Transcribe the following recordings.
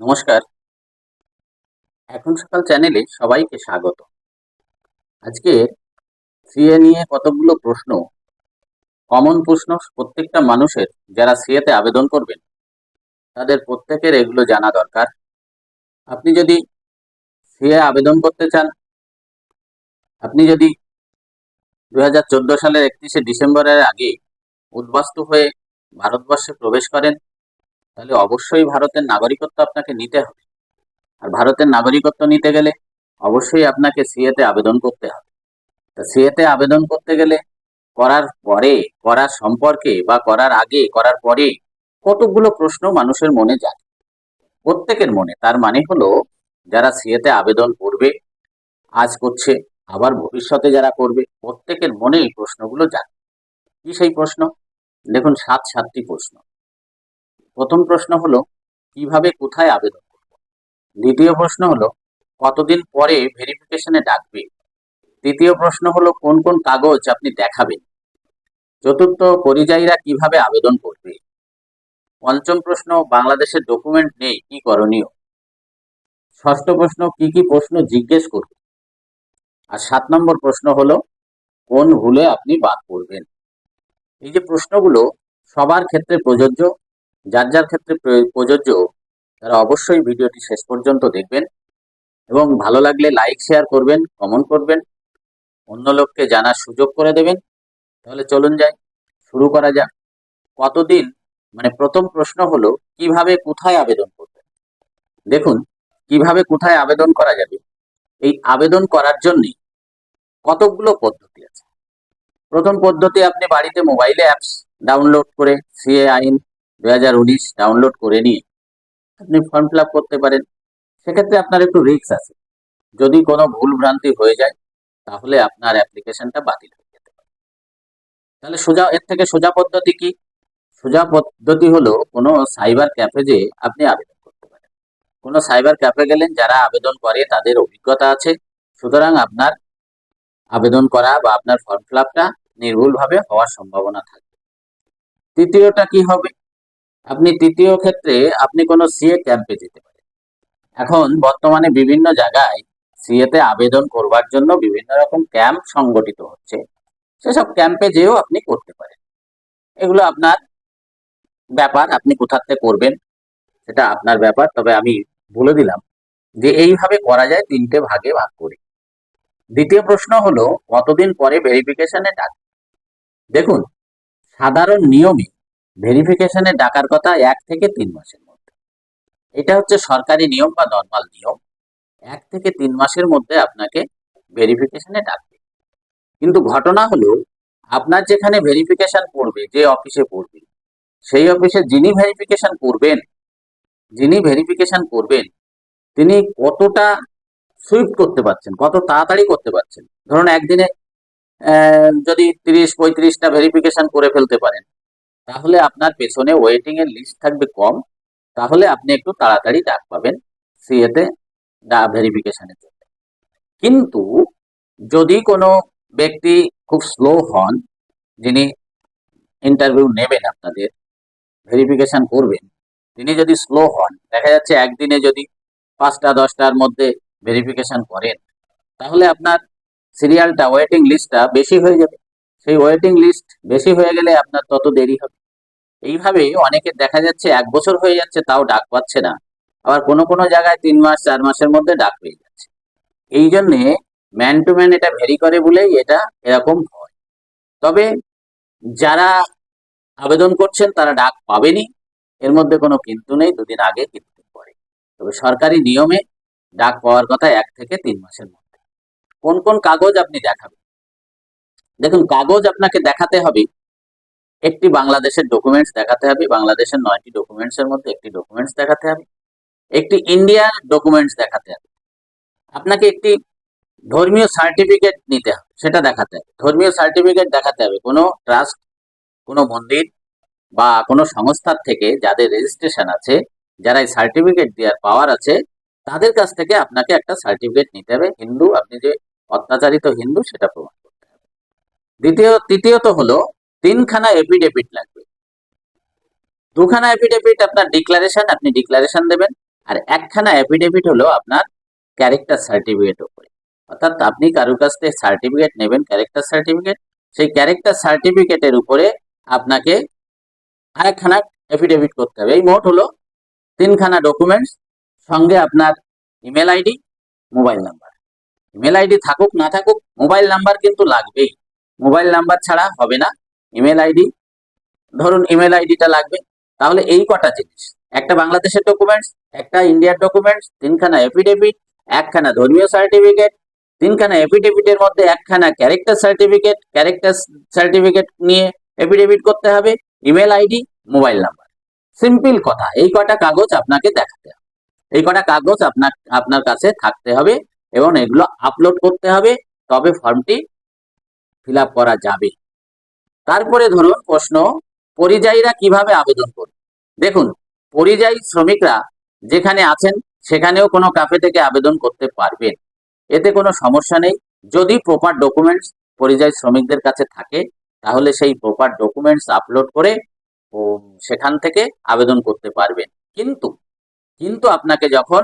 নমস্কার। এখন সকাল চ্যানেলে সবাইকে স্বাগত। আজকে সিএ নিয়ে কতগুলো প্রশ্ন কমন প্রশ্ন প্রত্যেকটা মানুষের যারা সিএতে আবেদন করবেন, তাদের প্রত্যেকের এগুলো জানা দরকার। আপনি যদি সিএ আবেদন করতে চান, আপনি যদি দু হাজার চোদ্দ সালের একত্রিশে ডিসেম্বরের আগে উদ্বাস্তু হয়ে ভারতবর্ষে প্রবেশ করেন তাহলে অবশ্যই ভারতের নাগরিকত্ব আপনাকে নিতে হবে। আর ভারতের নাগরিকত্ব নিতে গেলে অবশ্যই আপনাকে সিএতে আবেদন করতে হবে। তা সিএতে আবেদন করতে গেলে করার পরে, করার সম্পর্কে বা করার আগে, করার পরে কতগুলো প্রশ্ন মানুষের মনে যায়। প্রত্যেকের মনে, তার মানে হলো যারা সিএতে আবেদন করবে আজ করছে, আবার ভবিষ্যতে যারা করবে, প্রত্যেকের মনে এই প্রশ্নগুলো যায় কি সেই প্রশ্ন? দেখুন, সাত সাতটি প্রশ্ন। প্রথম প্রশ্ন হলো, কীভাবে কোথায় আবেদন করব? দ্বিতীয় প্রশ্ন হলো, কতদিন পরে ভেরিফিকেশনে ডাকবে? তৃতীয় প্রশ্ন হলো, কোন কোন কাগজ আপনি দেখাবেন? চতুর্থ, পরিযায়ীরা কীভাবে আবেদন করবে? পঞ্চম প্রশ্ন, বাংলাদেশের ডকুমেন্ট নেই, কি করণীয়? ষষ্ঠ প্রশ্ন, কি কি প্রশ্ন জিজ্ঞেস করবে? আর সাত নম্বর প্রশ্ন হলো, কোন ভুলে আপনি বাদ পড়বেন? এই যে প্রশ্নগুলো সবার ক্ষেত্রে প্রযোজ্য যার যার ক্ষেত্রে প্র- প্রযোজ্য, তারা অবশ্যই ভিডিওটি শেষ পর্যন্ত দেখবেন এবং ভালো লাগলে লাইক শেয়ার করবেন কমেন্ট করবেন, অন্য লোককে জানার সুযোগ করে দেবেন। তাহলে চলুন যাই, শুরু করা যাক। কতদিন মানে প্রথম প্রশ্ন হলো, কীভাবে কোথায় আবেদন করবেন? দেখুন, কীভাবে কোথায় আবেদন করা যাবে? এই আবেদন করার জন্য কতগুলো পদ্ধতি আছে? প্রথম পদ্ধতি, আপনি বাড়িতে মোবাইলে অ্যাপস ডাউনলোড করে সিএ আইন দু হাজার উনিশ ডাউনলোড করে নিয়ে আপনি ফর্ম ফিল করতে পারেন। সেক্ষেত্রে আপনার একটু রিস্ক আছে। যদি কোনো ভুল ভ্রান্তি হয়ে যায়, তাহলে আপনার অ্যাপ্লিকেশনটা বাতিল হয়ে যেতে পারে। তাহলে সোজা, এর থেকে সোজা পদ্ধতি কি? সোজা পদ্ধতি হলো কোনো সাইবার ক্যাফে যে আপনি আবেদন করতে পারেন। কোনো সাইবার ক্যাফে গেলেন, যারা আবেদন করে, তাদের অভিজ্ঞতা আছে। সুতরাং আপনার আবেদন করা বা আপনার ফর্ম ফিল আপটা নির্ভুলভাবে হওয়ার সম্ভাবনা থাকবে। তৃতীয়টা কি হবে? আপনি তৃতীয় ক্ষেত্রে আপনি কোনো সিএ ক্যাম্পে যেতে পারেন। এখন বর্তমানে বিভিন্ন জায়গায় সিএতে আবেদন করবার জন্য বিভিন্ন রকম ক্যাম্প সংগঠিত হচ্ছে। সেসব ক্যাম্পে যেও আপনি করতে পারেন। এগুলো আপনার ব্যাপার, আপনি কোথাতে করবেন সেটা আপনার ব্যাপার। তবে আমি বলে দিলাম যে এইভাবে করা যায় তিনটে ভাগে ভাগ করে। দ্বিতীয় প্রশ্ন হলো, কতদিন পরে ভেরিফিকেশনে ডাক? দেখুন, সাধারণ নিয়মে ভেরিফিকেশনে ডাকার কথা এক থেকে তিন মাসের মধ্যে। এটা হচ্ছে সরকারি নিয়ম বা নর্মাল নিয়ম। এক থেকে তিন মাসের মধ্যে আপনাকে ভেরিফিকেশনে ডাকবে। কিন্তু ঘটনা হলো, আপনার যেখানে ভেরিফিকেশন পড়বে যে অফিসে পড়বে সেই অফিসে যিনি ভেরিফিকেশন করবেন, যিনি ভেরিফিকেশন করবেন, তিনি কতটা সুইফট করতে পারছেন, কত তাড়াতাড়ি করতে পারছেন। ধরুন একদিনে যদি তিরিশ, পঁয়ত্রিশটা ভেরিফিকেশন করে ফেলতে পারেন তাহলে আপনার পেছনে ওয়েটিং এর লিস্ট থাকবে কম। তাহলে আপনি একটু তাড়াতাড়ি ডাক পাবেন সিএতে ভেরিফিকেশনের জন্য। কিন্তু যদি কোনো ব্যক্তি খুব স্লো হন, যিনি ইন্টারভিউ নেবেন আপনাদের ভেরিফিকেশন করবেন, তিনি যদি স্লো হন, দেখা যাচ্ছে একদিনে যদি পাঁচটা, দশটার মধ্যে ভেরিফিকেশন করেন, তাহলে আপনার সিরিয়ালটা ওয়েটিং লিস্টটা বেশি হয়ে যাবে। সেই ওয়েটিং লিস্ট বেশি হয়ে গেলে আপনার তত দেরি হবে। এইভাবে অনেকের দেখা যাচ্ছে এক বছর হয়ে যাচ্ছে, তাও ডাক পাচ্ছে না। আবার কোনো কোনো জায়গায় তিন মাস, চার মাসের মধ্যে ডাক পেয়ে যাচ্ছে। এই জন্যে ম্যান টু ম্যান এটা ভেরি করে বলেই এটা এরকম হয়। তবে যারা আবেদন করছেন, তারা ডাক পাবেনি। এর মধ্যে কোনো কিন্তু নেই, দুদিন আগে কিন্তু পরে তবে সরকারি নিয়মে ডাক পাওয়ার কথা এক থেকে তিন মাসের মধ্যে। কোন কোন কাগজ আপনি দেখাবেন? দেখুন, কাগজ আপনাকে দেখাতে হবে। একটি বাংলাদেশের ডকুমেন্টস দেখাতে হবে, বাংলাদেশের নয়টি ডকুমেন্টস এর মধ্যে একটি ডকুমেন্টস দেখাতে হবে, একটি ইন্ডিয়ান ডকুমেন্টস দেখাতে হবে। আপনাকে একটি ধর্মীয় সার্টিফিকেট নিতে হবে, সেটা দেখাতে হবে। ধর্মীয় সার্টিফিকেট দেখাতে হবে। কোনো ট্রাস্ট কোনো মন্দির বা কোনো সংস্থার থেকে যাদের রেজিস্ট্রেশন আছে, যারা এই সার্টিফিকেট দেওয়ার পাওয়ার আছে, তাদের কাছ থেকে আপনাকে একটা সার্টিফিকেট নিতে হবে। হিন্দু, আপনি যে অত্যাচারিত হিন্দু, সেটা প্রমাণ। দ্বিতীয়, তৃতীয়ত হলো তিনখানা এফিডেভিট লাগবে। দুখানা এফিডেভিট আপনার ডিক্লারেশন আপনি ডিক্লারেশন দেবেন, আর একখানা অ্যাফিডেভিট হলো আপনার ক্যারেক্টার সার্টিফিকেট উপরে। অর্থাৎ আপনি কারোর কাছ থেকে সার্টিফিকেট নেবেন ক্যারেক্টার সার্টিফিকেট সেই ক্যারেক্টার সার্টিফিকেটের উপরে আপনাকে আরেকখানা এফিডেভিট করতে হবে। এই মোট হলো তিনখানা ডকুমেন্টস সঙ্গে আপনার email ID mobile number email ID থাকুক, না থাকুক মোবাইল নাম্বার কিন্তু লাগবেই। মোবাইল নাম্বার ছাড়া হবে না ইমেল আইডি ধরুন ইমেল আইডিটা লাগবে, তাহলে এই কটা জিনিস, একটা বাংলাদেশের ডকুমেন্টস একটা ইন্ডিয়ার ডকুমেন্টস তিনখানা এফিডেভিট একখানা ধর্মীয় সার্টিফিকেট তিনখানা এফিডেভিটের মধ্যে একখানা ক্যারেক্টার সার্টিফিকেট ক্যারেক্টার সার্টিফিকেট নিয়ে এফিডেভিট করতে হবে email ID mobile number. Simple কথা, এই কটা কাগজ আপনাকে দেখাতে হবে। এই কটা কাগজ আপনার আপনার কাছে থাকতে হবে এবং এগুলো আপলোড করতে হবে, তবে ফর্মটি ফিল করা যাবে। তারপরে ধরুন প্রশ্ন, পরিযায়ীরা কীভাবে আবেদন করবে? দেখুন, পরিযায়ী শ্রমিকরা যেখানে আছেন, সেখানেও কোনো ক্যাফে থেকে আবেদন করতে পারবেন এতে কোনো সমস্যা নেই। যদি প্রপার ডকুমেন্টস পরিযায়ী শ্রমিকদের কাছে থাকে, তাহলে সেই প্রপার ডকুমেন্টস আপলোড করে সেখান থেকে আবেদন করতে পারবেন কিন্তু কিন্তু আপনাকে যখন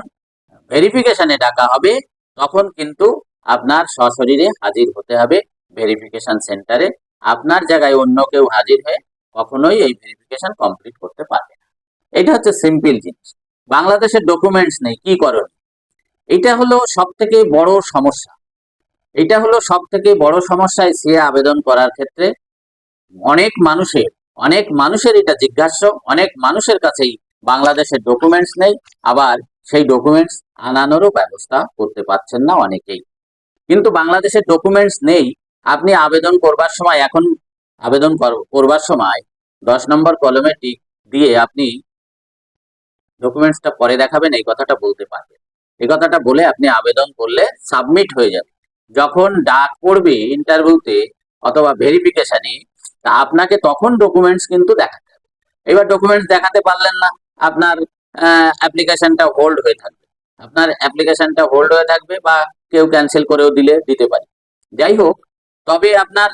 ভেরিফিকেশনে ডাকা হবে, তখন কিন্তু আপনার সশরীরে হাজির হতে হবে। ভেরিফিকেশন সেন্টারে আপনার জায়গায় অন্য কেউ হাজির হয়ে কখনোই এই ভেরিফিকেশন কমপ্লিট করতে পারবে না। এটা হচ্ছে সিম্পল জিনিস। বাংলাদেশের ডকুমেন্টস নেই, কি করণ এটা হলো সব থেকে বড় সমস্যা। এটা হলো সব থেকে বড় সমস্যায় সে আবেদন করার ক্ষেত্রে। অনেক মানুষের অনেক মানুষের এটা জিজ্ঞাসা অনেক মানুষের কাছেই বাংলাদেশের ডকুমেন্টস নেই, আবার সেই ডকুমেন্টস আনানোরও ব্যবস্থা করতে পারছেন না অনেকেই। কিন্তু বাংলাদেশের ডকুমেন্টস নেই আপনি আবেদন করবার সময় এখন আবেদন কর- করবার সময় দশ নম্বর কলমে টিক দিয়ে আপনি ডকুমেন্টসটা পরে দেখাবেন, এই কথাটা বলতে পারবেন। এই কথাটা বলে আপনি আবেদন করলে সাবমিট হয়ে যাবে। যখন ডাক পড়বে ইন্টারভিউতে অথবা ভেরিফিকেশনে তা আপনাকে তখন ডকুমেন্টস কিন্তু দেখাতে হবে। এবার ডকুমেন্টস দেখাতে পারলেন না, আপনার অ্যাপ্লিকেশনটা হোল্ড হয়ে থাকবে। আপনার অ্যাপ্লিকেশনটা হোল্ড হয়ে থাকবে বা কেউ ক্যান্সেল করেও দিলে, দিতে পারে। যাই হোক তবে আপনার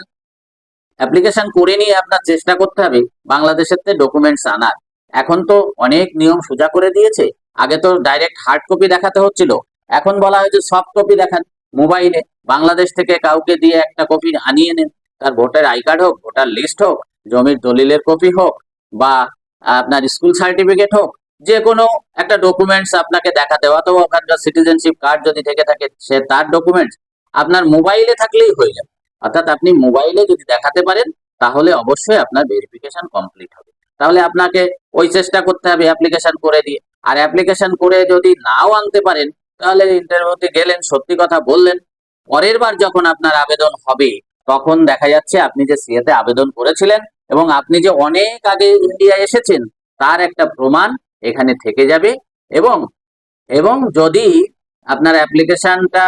অ্যাপ্লিকেশন করে নিয়ে আপনার চেষ্টা করতে হবে। বাংলাদেশের ডকুমেন্টস আনার। এখন তো অনেক নিয়ম সোজা করে দিয়েছে। আগে তো ডাইরেক্ট হার্ড কপি দেখাতে হচ্ছিল। এখন বলা হয়েছে সফট কপি দেখান। মোবাইলে বাংলাদেশ থেকে কাউকে দিয়ে একটা কপি আনিয়ে নেন। তার ভোটার আই কার্ড হোক, ভোটার লিস্ট হোক, জমির দলিলের কপি হোক, বা আপনার স্কুল সার্টিফিকেট হোক যে কোনো একটা ডকুমেন্টস আপনাকে দেখাতে অথবা ওখানকার সিটিজেনশিপ কার্ড যদি থেকে থাকে, সে তার ডকুমেন্টস আপনার মোবাইলে থাকলেই হয়ে যাবে। অর্থাৎ আপনি মোবাইলে যদি দেখাতে পারেন, তাহলে অবশ্যই আপনার ভেরিফিকেশন কমপ্লিট হবে। তাহলে আপনাকে ওই চেষ্টা করতে হবে অ্যাপ্লিকেশন করে দিয়ে। আর অ্যাপ্লিকেশন করে যদি নাও আনতে পারেন, তাহলে ইন্টারভিউতে গেলেন, সত্যি কথা বললেন। পরের বার যখন আপনার আবেদন হবে, তখন দেখা যাচ্ছে আপনি যে সিএতে আবেদন করেছিলেন এবং আপনি যে অনেক আগে ইন্ডিয়া এসেছেন, তার একটা প্রমাণ এখানে থেকে যাবে এবং এবং যদি আপনার অ্যাপ্লিকেশনটা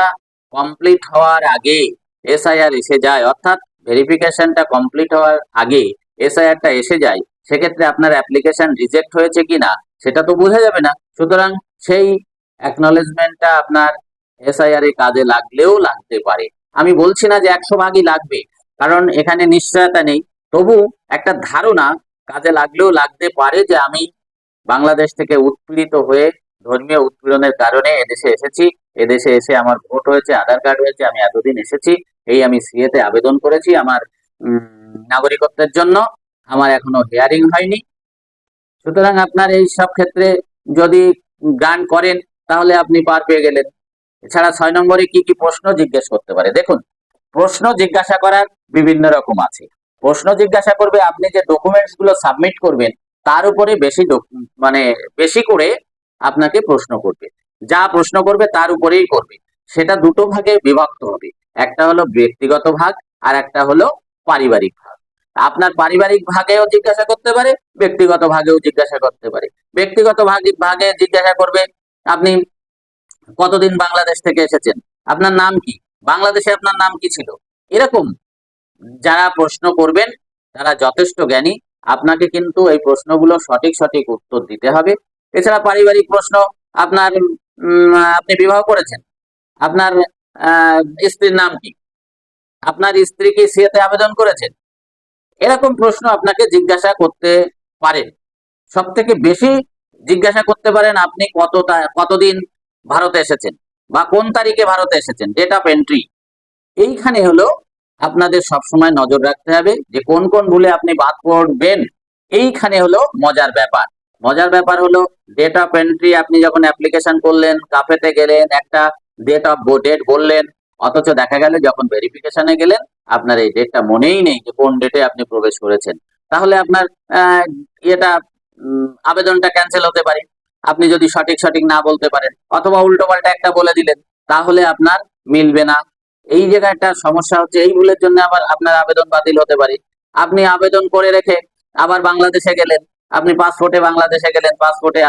কমপ্লিট হওয়ার আগে এসআইআর এসে যায়, অর্থাৎ ভেরিফিকেশনটা কমপ্লিট হওয়ার আগে এসআইআরটা এসে যায়, সেক্ষেত্রে আপনার অ্যাপ্লিকেশন রিজেক্ট হয়েছে কিনা সেটা তো বোঝা যাবে না। সুতরাং সেই অ্যাকনলেজমেন্টটা আপনার এসআইআর এ কাজে লাগলেও লাগতে পারে। আমি বলছি না যে একশো ভাগই লাগবে, কারণ এখানে নিশ্চয়তা নেই। তবু একটা ধারণা কাজে লাগলেও লাগতে পারে যে আমি বাংলাদেশ থেকে উৎপীড়িত হয়ে ধর্মীয় উৎপীড়নের কারণে এদেশে এসেছি, এদেশে এসে আমার ভোট হয়েছে, আধার কার্ড হয়েছে, আমি এতদিন এসেছি। এই আমি সিএতে আবেদন করেছি আমার নাগরিকত্বের জন্য। আমার এখনও হিয়ারিং হয়নি। সুতরাং আপনার এই সব ক্ষেত্রে যদি গান করেন, তাহলে আপনি পার পেয়ে গেলেন। এছাড়া ছয় নম্বরে কি কি প্রশ্ন জিজ্ঞেস করতে পারে? দেখুন, প্রশ্ন জিজ্ঞাসা করার বিভিন্ন রকম আছে। প্রশ্ন জিজ্ঞাসা করবে, আপনি যে ডকুমেন্টসগুলো সাবমিট করবেন, তার উপরে বেশি মানে বেশি করে আপনাকে প্রশ্ন করবে। যা প্রশ্ন করবে, তার উপরেই করবে। সেটা দুটো ভাগে বিভক্ত হবে। একটা হলো ব্যক্তিগত ভাগ আর একটা হলো পারিবারিক ভাগ। আপনার পারিবারিক ভাগেও জিজ্ঞাসা করতে পারে, ব্যক্তিগত ভাগেও জিজ্ঞাসা করতে পারে। ব্যক্তিগত ভাগে ভাগে জিজ্ঞাসা করবে, আপনি কতদিন বাংলাদেশ থেকে এসেছেন? আপনার নাম কি? বাংলাদেশে আপনার নাম কি ছিল? এরকম যারা প্রশ্ন করবেন, তারা যথেষ্ট জ্ঞানী। আপনাকে কিন্তু এই প্রশ্নগুলো সঠিক সঠিক উত্তর দিতে হবে। এছাড়া পারিবারিক প্রশ্ন, আপনার আপনি বিবাহ করেছেন। আপনার স্ত্রীর নাম কি? আপনার স্ত্রী কি সিএতে আবেদন করেছেন? এরকম প্রশ্ন আপনাকে জিজ্ঞাসা করতে পারেন। সব থেকে বেশি জিজ্ঞাসা করতে পারেন আপনি কত কতদিন ভারতে এসেছেন বা কোন তারিখে ভারতে এসেছেন ডেট অফ এন্ট্রি এইখানে হলো আপনাদের সবসময় নজর রাখতে হবে যে কোন কোন ভুলে আপনি বাদ পড়বেন। এইখানে হলো মজার ব্যাপার। মজার ব্যাপার হলো ডেট অফ এন্ট্রি আপনি যখন অ্যাপ্লিকেশন করলেন কাফেতে গেলেন, একটা ডেট অফ ডেট বললেন, অথচ দেখা গেল যখন ভেরিফিকেশনে গেলেন, আপনার এই ডেটটা মনেই নেই যে কোন ডেটে আপনি প্রবেশ করেছেন। তাহলে আপনার এটা আবেদনটা ক্যান্সেল হতে পারে। আপনি যদি সঠিক সঠিক না বলতে পারেন, অথবা উল্টো পাল্টা একটা বলে দিলেন, তাহলে আপনার মিলবে না। এই জায়গায় একটা সমস্যা হচ্ছে, এই ভুলের জন্য আবার আপনার আবেদন বাতিল হতে পারে। আপনি আবেদন করে রেখে আবার বাংলাদেশে গেলেন, আপনি পাসপোর্টে বাংলাদেশে গেলেন পাসপোর্টে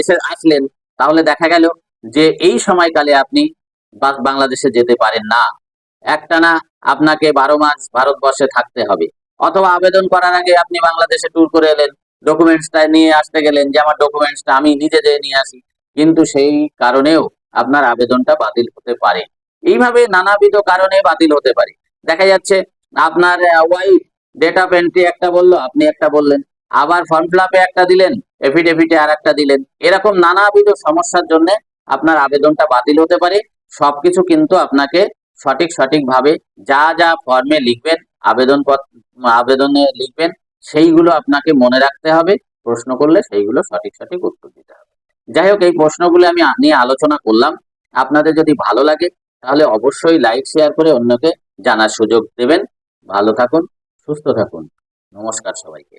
এসে আসলেন, তাহলে দেখা গেল যে এই সময়কালে আপনি বাংলাদেশে যেতে পারেন না। একটানা আপনাকে বারো মাস ভারতবর্ষে থাকতে হবে। অথবা আবেদন করার আগে আপনি বাংলাদেশে ট্যুর করে এলেন ডকুমেন্টসটা নিয়ে আসতে গেলেন যে আমার ডকুমেন্টসটা আমি নিজে যেয়ে নিয়ে আসি। কিন্তু সেই কারণেও আপনার আবেদনটা বাতিল হতে পারে। এইভাবে নানাবিধ কারণে বাতিল হতে পারে। দেখা যাচ্ছে আপনার ওয়াইফ ডেট অফ এন্ট্রি একটা বলল, আপনি একটা বললেন। আবার ফর্ম ফিল একটা দিলেন এফিডেভিটে আর একটা দিলেন। এরকম নানাবিধ সমস্যার জন্য আপনার আবেদনটা বাতিল হতে পারে। সবকিছু কিন্তু আপনাকে সঠিক সঠিকভাবে যা যা ফর্মে লিখবেন আবেদন আবেদনে লিখবেন, সেইগুলো আপনাকে মনে রাখতে হবে। প্রশ্ন করলে সেইগুলো সঠিক সঠিক উত্তর দিতে হবে। যাই হোক, এই প্রশ্নগুলো আমি নিয়ে আলোচনা করলাম। আপনাদের যদি ভালো লাগে, তাহলে অবশ্যই লাইক শেয়ার করে অন্যকে জানার সুযোগ দেবেন। ভালো থাকুন, সুস্থ থাকুন। নমস্কার সবাইকে।